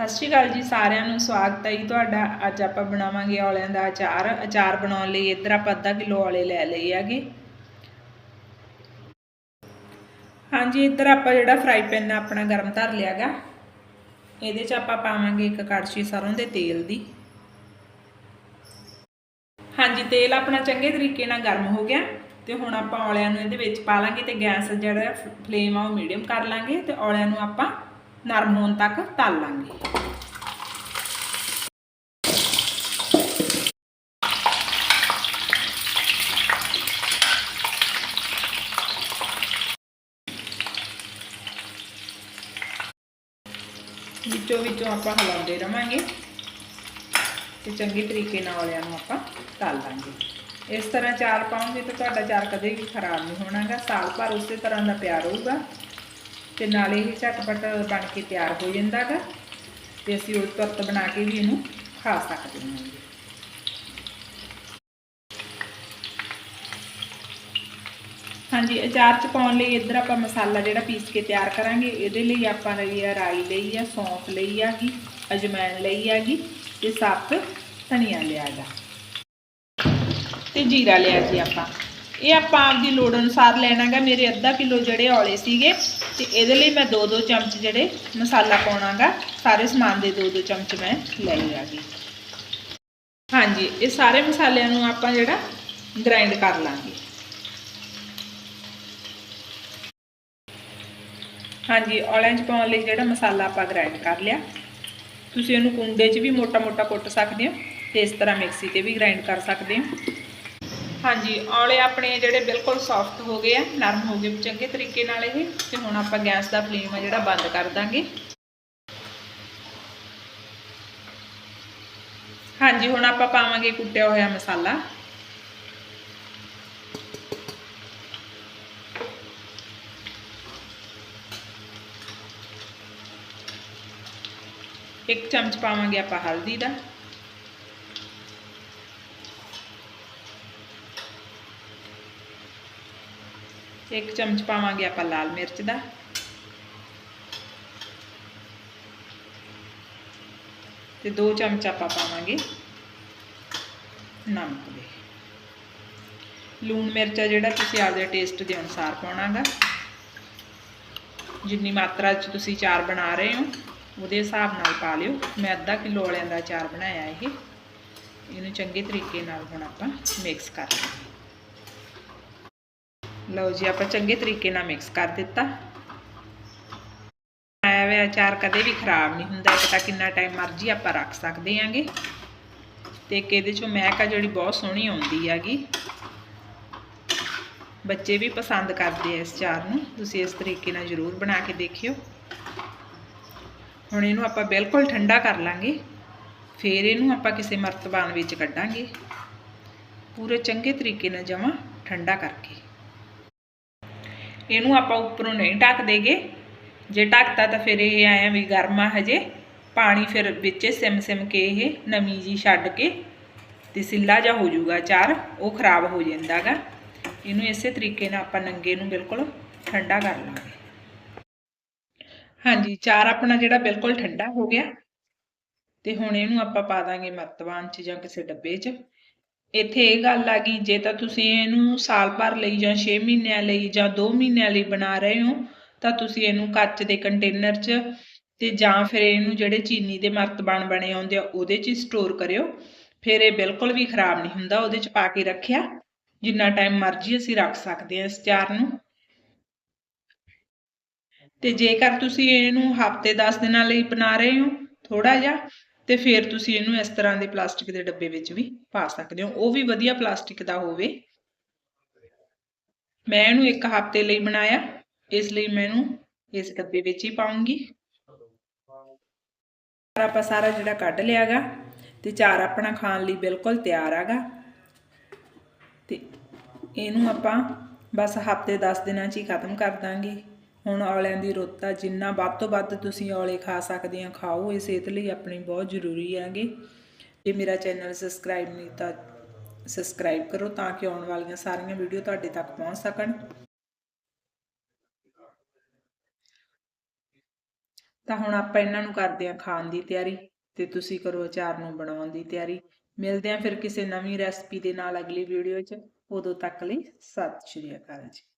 ਸਤਿ ਸ਼੍ਰੀ ਅਕਾਲ ਜੀ, ਸਾਰਿਆਂ ਨੂੰ ਸਵਾਗਤ ਹੈ ਜੀ ਤੁਹਾਡਾ। ਅੱਜ ਆਪਾਂ ਬਣਾਵਾਂਗੇ ਔਲਿਆਂ ਦਾ ਅਚਾਰ। ਅਚਾਰ ਬਣਾਉਣ ਲਈ ਇੱਧਰ ਆਪਾਂ ਅੱਧਾ ਕਿਲੋ ਔਲੇ ਲੈ ਲਏ ਹੈਗੇ। ਹਾਂਜੀ, ਇੱਧਰ ਆਪਾਂ ਜਿਹੜਾ ਫਰਾਈ ਪੈਨ ਆਪਣਾ ਗਰਮ ਧਰ ਲਿਆਗਾ ਇਹਦੇ 'ਚ ਆਪਾਂ ਪਾਵਾਂਗੇ ਇੱਕ ਕੜਛੀ ਸਰੋਂ ਦੇ ਤੇਲ ਦੀ। ਹਾਂਜੀ, ਤੇਲ ਆਪਣਾ ਚੰਗੇ ਤਰੀਕੇ ਨਾਲ ਗਰਮ ਹੋ ਗਿਆ ਤੇ ਹੁਣ ਆਪਾਂ ਔਲਿਆਂ ਨੂੰ ਇਹਦੇ ਵਿੱਚ ਪਾ ਲਾਂਗੇ ਤੇ ਗੈਸ ਜਿਹੜਾ ਫਲੇਮ ਆ ਉਹ ਮੀਡੀਅਮ ਕਰ ਲਾਂਗੇ ਤੇ ਔਲਿਆਂ ਨੂੰ ਆਪਾਂ ਨਰਮ ਹੋਣ ਤੱਕ ਤਲ ਲਾਂਗੇ। ਵਿੱਚੋਂ ਵਿੱਚੋਂ ਆਪਾਂ ਹਲਾਉਂਦੇ ਰਵਾਂਗੇ ਤੇ ਚੰਗੇ ਤਰੀਕੇ ਨਾਲ ਔਲਿਆਂ ਨੂੰ ਆਪਾਂ ਤਲ ਲਾਂਗੇ। ਇਸ ਤਰ੍ਹਾਂ ਚਾਰ ਪਾਉਂਗੇ ਤਾਂ ਤੁਹਾਡਾ ਚਾਰ ਕਦੇ ਵੀ ਖਰਾਬ ਨਹੀਂ ਹੋਣਾਗਾ। ਸਾਲ ਭਰ ਉਸੇ ਤਰ੍ਹਾਂ ਦਾ ਪਿਆਰ ਹੋਊਗਾ। ਤੇ ਨਾਲੇ ਹੀ ਝਟਪਟ ਬਣ ਕੇ ਤਿਆਰ ਹੋ ਜਾਂਦਾ ਜਾਂਦਾਗਾ ਤੇ ਅਸੀਂ ਉਹ ਤੁਰਤ ਬਣਾ ਕੇ ਵੀ ਇਹਨੂੰ ਖਾ ਸਕਦੇ ਹਾਂ। ਹਾਂਜੀ, ਅਚਾਰ ਚ ਪਾਉਣ ਲਈ ਇੱਧਰ ਆਪਾਂ ਮਸਾਲਾ ਜਿਹੜਾ ਪੀਸ ਕੇ ਤਿਆਰ ਕਰਾਂਗੇ, ਇਹਦੇ ਲਈ ਆਪਾਂ ਲਈ ਆ ਰਾਈ ਲਈ ਆ, ਸੌਂਫ ਲਈ ਆ ਗੀ ਅਜਮੈਨ ਲਈ ਆ ਗੀ ਤੇ ਸੱਤ ਧਨੀਆ ਲਿਆ ਗਾ। ਤੇ ਜੀਰਾ ਲਿਆ ਜੀ ਆਪਾਂ। ਇਹ ਆਪਾਂ ਆਪਦੀ ਲੋੜ ਅਨੁਸਾਰ ਲੈਣਾਗਾ। ਮੇਰੇ ਅੱਧਾ ਕਿਲੋ ਜਿਹੜੇ ਔਲੇ ਸੀਗੇ, ਤੇ ਇਹਦੇ ਲਈ ਮੈਂ 2-2 ਚਮਚ ਜਿਹੜੇ ਮਸਾਲਾ ਪਾਉਣਾਗਾ। ਸਾਰੇ ਸਮਾਨ ਦੇ 2-2 ਚਮਚ ਮੈਂ ਲੈ ਆਗੀ ਹਾਂਜੀ, ਇਹ ਸਾਰੇ ਮਸਾਲਿਆਂ ਨੂੰ ਆਪਾਂ ਜਿਹੜਾ ਗ੍ਰਾਈਂਡ ਕਰ ਲਾਂਗੇ। ਹਾਂਜੀ, ਔਲਿਆਂ 'ਚ ਪਾਉਣ ਲਈ ਜਿਹੜਾ ਮਸਾਲਾ ਆਪਾਂ ਗ੍ਰਾਈਂਡ ਕਰ ਲਿਆ। ਤੁਸੀਂ ਇਹਨੂੰ ਕੁੰਡੇ 'ਚ ਵੀ ਮੋਟਾ-ਮੋਟਾ ਕੁੱਟ ਸਕਦੇ ਹੋ, ਤੇ ਇਸ ਤਰ੍ਹਾਂ ਮਿਕਸੀ ਤੇ ਵੀ ਗ੍ਰਾਈਂਡ ਕਰ ਸਕਦੇ ਹੋ। ਹਾਂਜੀ, ਔਲੇ ਆਪਣੇ ਜਿਹੜੇ ਬਿਲਕੁਲ ਸੌਫਟ ਹੋ ਗਏ ਆ, ਨਰਮ ਹੋ ਗਏ, ਚੰਗੇ ਤਰੀਕੇ ਨਾਲ ਇਹ, ਤੇ ਹੁਣ ਆਪਾਂ ਗੈਸ ਦਾ ਫਲੇਮ ਆ ਜਿਹੜਾ ਬੰਦ ਕਰ ਦਾਂਗੇ। ਹਾਂਜੀ, ਹੁਣ ਆਪਾਂ ਪਾਵਾਂਗੇ ਕੁੱਟਿਆ ਹੋਇਆ ਮਸਾਲਾ। ਇੱਕ ਚਮਚ ਪਾਵਾਂਗੇ ਆਪਾਂ ਹਲਦੀ ਦਾ। ਇੱਕ ਚਮਚ ਪਾਵਾਂਗੇ ਆਪਾਂ ਲਾਲ ਮਿਰਚ ਦਾ। ਤੇ ਦੋ ਚਮਚ ਆਪਾਂ ਪਾਵਾਂਗੇ ਨਮਕ ਦੇ। ਲੂਣ ਮਿਰਚ ਆ ਜਿਹੜਾ ਤੁਸੀਂ ਆਪਦੇ ਟੇਸਟ ਦੇ ਅਨੁਸਾਰ ਪਾਉਣਾਗਾ। ਜਿੰਨੀ ਮਾਤਰਾ 'ਚ ਤੁਸੀਂ ਚਾਰ ਬਣਾ ਰਹੇ ਹੋ, ਉਹਦੇ ਹਿਸਾਬ ਨਾਲ ਪਾ ਲਿਓ। ਮੈਂ ਅੱਧਾ ਕਿਲੋ ਵਾਲਿਆਂ ਦਾ ਚਾਰ ਬਣਾਇਆ ਇਹ। ਇਹਨੂੰ ਚੰਗੇ ਤਰੀਕੇ ਨਾਲ ਹੁਣ ਆਪਾਂ ਮਿਕਸ ਕਰ ਲਾਂਗੇ ਲਓ ਜੀ, ਆਪਾਂ ਚੰਗੇ ਤਰੀਕੇ ਨਾਲ ਮਿਕਸ ਕਰ ਦਿੱਤਾ। ਆਇਆ ਹੋਇਆ ਅਚਾਰ ਕਦੇ ਵੀ ਖਰਾਬ ਨਹੀਂ ਹੁੰਦਾ, ਇੱਕ ਕਿੰਨਾ ਟਾਈਮ ਮਰਜ਼ੀ ਆਪਾਂ ਰੱਖ ਸਕਦੇ ਆਂਗੇ। ਤੇ ਇੱਕ ਇਹਦੇ ਚੋਂ ਮਹਿਕ ਆ ਜਿਹੜੀ ਬਹੁਤ ਸੋਹਣੀ ਆਉਂਦੀ ਹੈਗੀ। ਬੱਚੇ ਵੀ ਪਸੰਦ ਕਰਦੇ ਆ ਇਸ ਚਾਰ ਨੂੰ, ਤੁਸੀਂ ਇਸ ਤਰੀਕੇ ਨਾਲ ਜ਼ਰੂਰ ਬਣਾ ਕੇ ਦੇਖਿਓ। ਹੁਣ ਇਹਨੂੰ ਆਪਾਂ ਬਿਲਕੁਲ ਠੰਡਾ ਕਰ ਲਾਂਗੇ। ਫਿਰ ਇਹਨੂੰ ਆਪਾਂ ਕਿਸੇ ਮਰਤਬਾਨ ਵਿੱਚ ਕੱਢਾਂਗੇ। ਪੂਰੇ ਚੰਗੇ ਤਰੀਕੇ ਨਾਲ ਜਮਾ ਠੰਡਾ ਕਰਕੇ। ਇਹਨੂੰ ਆਪਾਂ ਉੱਪਰੋਂ ਨਹੀਂ ਢੱਕ ਦੇਗੇ। ਜੇ ਢੱਕਤਾ ਤਾਂ ਫਿਰ ਇਹ ਆਇਆ ਵੀ ਗਰਮ ਆ ਹਜੇ। ਪਾਣੀ ਫਿਰ ਵਿੱਚ ਸਿਮ ਸਿਮ ਕੇ ਇਹ ਨਮੀ ਜੀ ਛੱਡ ਕੇ ਤੇ ਸਿੱਲਾ ਜਾ ਹੋ ਜਾਊਗਾ ਚਾਰ ਉਹ ਖਰਾਬ ਹੋ ਜਾਂਦਾਗਾ। ਇਹਨੂੰ ਇਸੇ ਤਰੀਕੇ ਨਾਲ ਆਪਾਂ ਨੰਗੇ ਨੂੰ ਬਿਲਕੁਲ ਠੰਡਾ ਕਰ ਲਾਂਗੇ। ਹਾਂਜੀ ਚਾਰ ਆਪਣਾ ਜਿਹੜਾ ਬਿਲਕੁਲ ਠੰਡਾ ਹੋ ਗਿਆ। ਤੇ ਹੁਣ ਇਹਨੂੰ ਆਪਾਂ ਪਾ ਦਾਂਗੇ ਮਰਤਬਾਨ 'ਚ ਜਾਂ ਕਿਸੇ ਡੱਬੇ 'ਚ। ਇੱਥੇ ਇਹ ਗੱਲ ਆ ਗਈ, ਜੇ ਤਾਂ ਤੁਸੀਂ ਇਹਨੂੰ ਸਾਲ ਭਰ ਲਈ ਜਾਂ 6 ਮਹੀਨਿਆਂ ਲਈ ਜਾਂ 2 ਮਹੀਨਿਆਂ ਲਈ ਬਣਾ ਰਹੇ ਹੋ, ਤਾਂ ਤੁਸੀਂ ਇਹਨੂੰ ਕੱਚ ਦੇ ਕੰਟੇਨਰ 'ਚ ਤੇ ਜਾਂ ਫਿਰ ਇਹਨੂੰ ਜਿਹੜੇ ਚੀਨੀ ਦੇ ਮਰਤਬਾਨ ਬਣੇ ਆਉਂਦੇ ਆ, ਉਹਦੇ 'ਚ ਸਟੋਰ ਕਰਿਓ। ਫਿਰ ਇਹ ਬਿਲਕੁਲ ਵੀ ਖਰਾਬ ਨਹੀਂ ਹੁੰਦਾ, ਉਹਦੇ 'ਚ ਪਾ ਕੇ ਰੱਖਿਆ। ਜਿੰਨਾ ਟਾਈਮ ਮਰਜ਼ੀ ਅਸੀਂ ਰੱਖ ਸਕਦੇ ਹਾਂ ਇਸ ਚਾਰ ਨੂੰ। ਤੇ ਜੇਕਰ ਤੁਸੀਂ ਇਹਨੂੰ ਹਫ਼ਤੇ 10 ਦਿਨਾਂ ਲਈ ਬਣਾ ਰਹੇ ਹੋ ਥੋੜਾ ਜਿਹਾ ਤੇ ਫਿਰ ਤੁਸੀਂ ਇਹਨੂੰ ਇਸ ਤਰ੍ਹਾਂ ਦੇ ਪਲਾਸਟਿਕ ਦੇ ਡੱਬੇ ਵਿੱਚ ਵੀ ਪਾ ਸਕਦੇ ਹੋ। ਉਹ ਵੀ ਵਧੀਆ ਪਲਾਸਟਿਕ ਦਾ ਹੋਵੇ। ਮੈਂ ਇਹਨੂੰ ਇੱਕ ਹਫ਼ਤੇ ਲਈ ਬਣਾਇਆ। ਇਸ ਲਈ ਮੈਂ ਇਹਨੂੰ ਇਸ ਡੱਬੇ ਵਿੱਚ ਹੀ ਪਾਉਂਗੀ। ਆਪਾਂ ਸਾਰਾ ਜਿਹੜਾ ਕੱਢ ਲਿਆਗਾ ਤੇ ਚਾਰ ਆਪਣਾ ਖਾਣ ਲਈ ਬਿਲਕੁਲ ਤਿਆਰ ਆਗਾ। ਤੇ ਇਹਨੂੰ ਆਪਾਂ ਬਸ ਹਫ਼ਤੇ 10 ਦਿਨਾਂ 'ਚ ਹੀ ਖਤਮ ਕਰ ਦਾਂਗੇ। ਹੁਣ ਔਲਿਆਂ ਦੀ ਰੁੱਤ ਆ ਜਿੰਨਾ ਵੱਧ ਤੋਂ ਵੱਧ ਤੁਸੀਂ ਔਲੇ ਖਾ ਸਕਦੇ ਆ, ਖਾਓ, ਇਹ ਸਿਹਤ ਲਈ ਆਪਣੀ ਬਹੁਤ ਜ਼ਰੂਰੀ ਹੈਗੇ। ਜੇ ਮੇਰਾ ਚੈਨਲ ਸਬਸਕ੍ਰਾਈਬ ਨਹੀਂ ਤਾਂ ਸਬਸਕ੍ਰਾਈਬ ਕਰੋ ਤਾਂ ਕਿ ਆਉਣ ਵਾਲੀਆਂ ਸਾਰੀਆਂ ਵੀਡੀਓ ਤੁਹਾਡੇ ਤੱਕ ਪਹੁੰਚ ਸਕਣ। ਤਾਂ ਹੁਣ ਆਪਾਂ ਇਹਨਾਂ ਨੂੰ ਕਰਦੇ ਹਾਂ ਖਾਣ ਦੀ ਤਿਆਰੀ ਤੇ ਤੁਸੀਂ ਕਰੋ ਅਚਾਰ ਨੂੰ ਬਣਾਉਣ ਦੀ ਤਿਆਰੀ। ਮਿਲਦੇ ਹਾਂ ਫਿਰ ਕਿਸੇ ਨਵੀਂ ਰੈਸਪੀ ਦੇ ਨਾਲ ਅਗਲੀ ਵੀਡੀਓ 'ਚ। ਉਦੋਂ ਤੱਕ ਲਈ ਸਤਿ ਸ਼੍ਰੀ ਅਕਾਲ ਜੀ।